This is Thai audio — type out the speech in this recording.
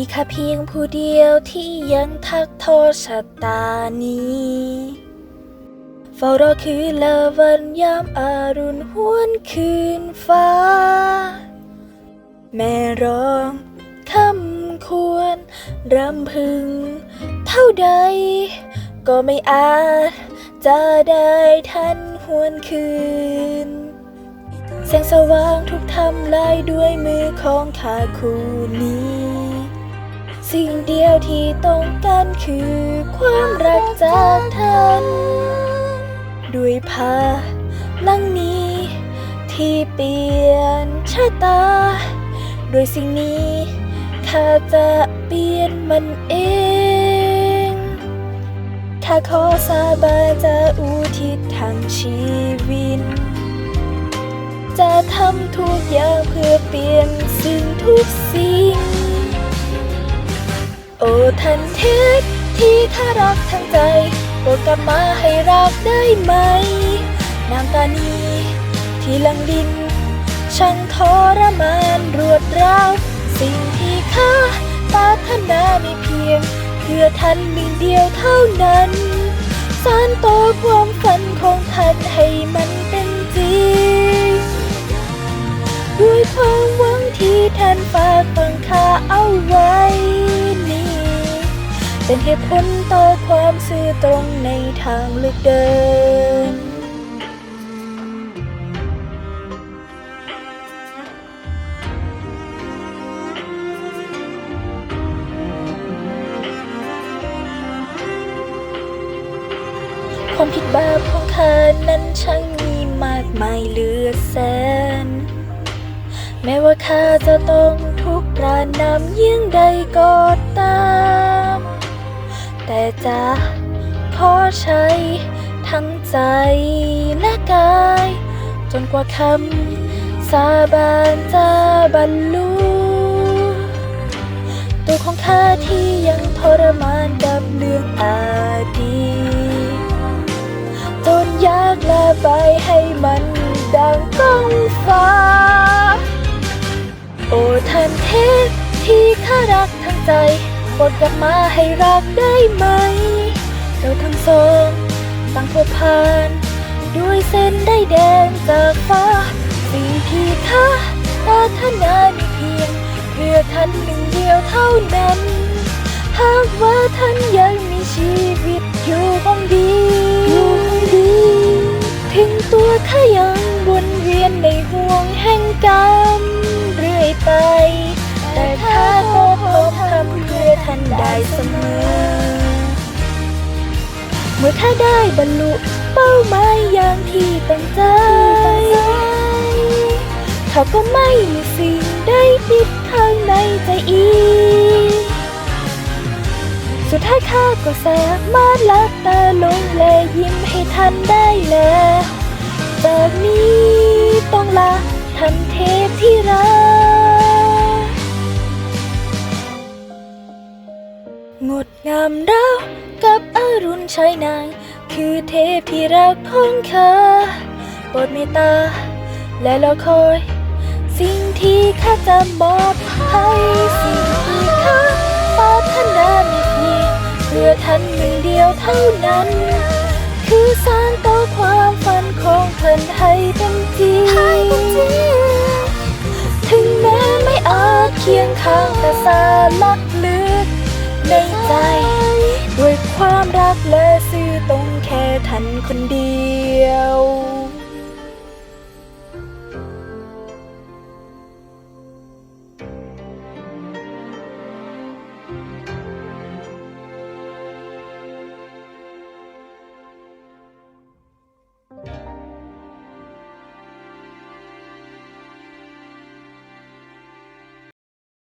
มีแค่เพียงผู้เดียวที่ยังทักโทษชะตานี้เฝ้ารอคืนละวันยามอารุณหวนคืนฟ้า แม่ร้องคำควรรำพึง เท่าใด ก็ไม่อาจ จะได้ทันหวนคืน แสงสว่างถูกทำลายด้วยมือของข้าคู่นี้ สิ่งเดียวที่ต้องการคือความรักจากท่าน ด้วยพาลังนี้ที่เปลี่ยนชะตาโดยสิ่งนี้ข้าจะเปลี่ยนมันเองข้าขอสาบานจะอุทิศทั้งชีวิต จะทำทุกอย่างเพื่อเปลี่ยนสิ่งทุกสิ่ง ทันเทศที่ข้ารักทั้งใจโปรดกลับมาให้รักได้ไหม น้ำตานี้ที่ลังดินช่างทรมานรวดร้าว สิ่งที่ข้าปรารถนาไม่เพียง เพื่อท่านหนึ่งเดียวเท่านั้นสานต่อความฝันของท่านให้มันเป็นจริง ด้วยความหวังที่ท่านฝากฝังข้าเอาไว้ เป็นเหตุผลต่อความซื่อตรงในทางเลือกเดิน ความผิดบาปของข้านั้นช่างมีมากมายเหลือแสน แม้ว่าข้าจะต้องทุกข์ตรานำยิ่งใดก็ตาม จะขอใช้ทั้งใจและกาย จนกว่าคำสาบานจะบรรลุตัวของข้าที่ยังทรมานกับเรื่องอดีตจนอยากระบายให้มันดังก้องฟ้า โอ้ท่านเทพที่ข้ารักทั้งใจ ปรดกลับมาให้รักได้ไหม เราทั้งสองต่างผูกพันด้วยเส้นได้แดงจากฟ้าสิ่งที่ข้าปรารถนามีเพียง เพื่อท่านหนึ่งเดียวเท่านั้น หากว่าท่าน เสมอ เมื่อข้าได้บรรลุเป้าหมายอย่างที่ตั้งใจ เขาก็ไม่มีสิ่งใดติดข้างในใจอีก สุดท้ายข้าก็สามารถลับตาลงและยิ้มให้ท่านได้แล้ว จากนี้ ดงามราวกับอรุณชัยนางคือเทพที่รักของข้าโปรดเมตตา และรอคอย สิ่งที่ข้าจะมอบให้สิ่งที่ข้าปรารถนามีเพียงเพื่อท่านหนึ่งเดียวเท่านั้น คือสารต่อความฝันของเพิ่นให้เป็นจริงถึงแม้ไม่อาจเคียงข้างแต่สาลักลึก ท่านคนเดียว